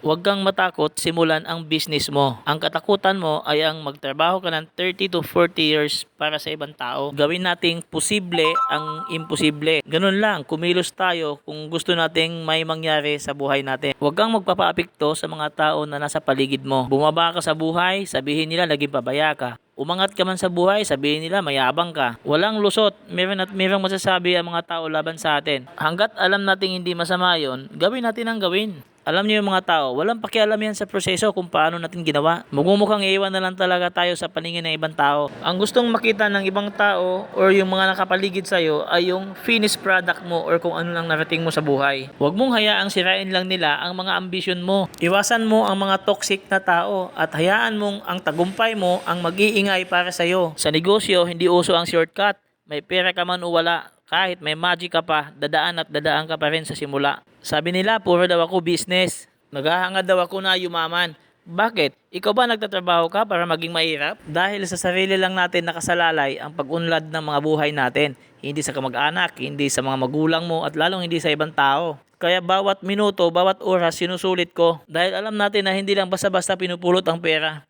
Huwag kang matakot simulan ang business mo. Ang katakutan mo ay ang magtrabaho ka ng 30 to 40 years para sa ibang tao. Gawin nating posible ang imposible. Ganun lang, kumilos tayo kung gusto nating may mangyari sa buhay natin. Huwag kang magpapaapekto sa mga tao na nasa paligid mo. Bumaba ka sa buhay, sabihin nila naging pabaya ka. Umangat ka man sa buhay, sabihin nila mayabang ka. Walang lusot, meron at merong masasabi ang mga tao laban sa atin. Hanggat alam nating hindi masama yon, gawin natin ang gawin. Alam niyo yung mga tao, walang pakialam yan sa proseso kung paano natin ginawa. Magmumukhang iiwan na lang talaga tayo sa paningin ng ibang tao. Ang gustong makita ng ibang tao or yung mga nakapaligid sa'yo ay yung finished product mo or kung ano lang narating mo sa buhay. Huwag mong hayaang sirain lang nila ang mga ambisyon mo. Iwasan mo ang mga toxic na tao at hayaan mong ang tagumpay mo ang mag-iingay para sa'yo. Sa negosyo, hindi uso ang shortcut. May pera ka man o wala, kahit may magic ka pa, dadaan at dadaan ka pa rin sa simula. Sabi nila, puro daw ako business. Naghahangad daw ako na yumaman. Bakit? Ikaw ba nagtatrabaho ka para maging mahirap? Dahil sa sarili lang natin nakasalalay ang pag-unlad ng mga buhay natin. Hindi sa kamag-anak, hindi sa mga magulang mo at lalong hindi sa ibang tao. Kaya bawat minuto, bawat oras sinusulit ko dahil alam natin na hindi lang basta-basta pinupulot ang pera.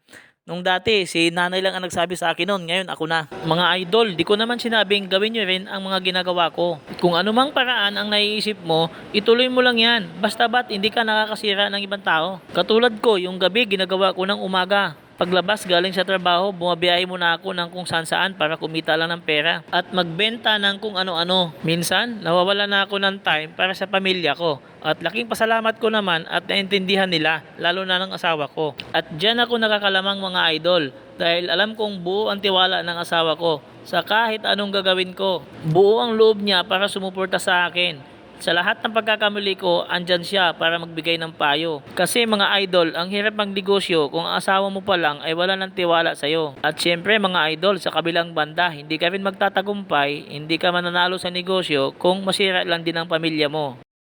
Nung dati, si nanay lang ang nagsabi sa akin noon, ngayon ako na. Mga idol, di ko naman sinabing gawin nyo rin ang mga ginagawa ko. Kung anumang paraan ang naiisip mo, ituloy mo lang yan. Basta ba't hindi ka nakakasira ng ibang tao. Katulad ko, yung gabi ginagawa ko ng umaga. Paglabas galing sa trabaho, bumabiyahe muna ako ng kung saan saan para kumita lang ng pera at magbenta ng kung ano-ano. Minsan, nawawala na ako ng time para sa pamilya ko. At laking pasalamat ko naman at naintindihan nila, lalo na ng asawa ko. At dyan ako nakakalamang mga idol dahil alam kong buo ang tiwala ng asawa ko sa kahit anong gagawin ko. Buo ang loob niya para sumuporta sa akin. Sa lahat ng pagkakamali ko, andyan siya para magbigay ng payo. Kasi mga idol, ang hirap magnegosyo kung ang asawa mo pa lang ay wala ng tiwala sa'yo. At syempre mga idol, sa kabilang banda, hindi ka rin magtatagumpay, hindi ka mananalo sa negosyo kung masira lang din ang pamilya mo.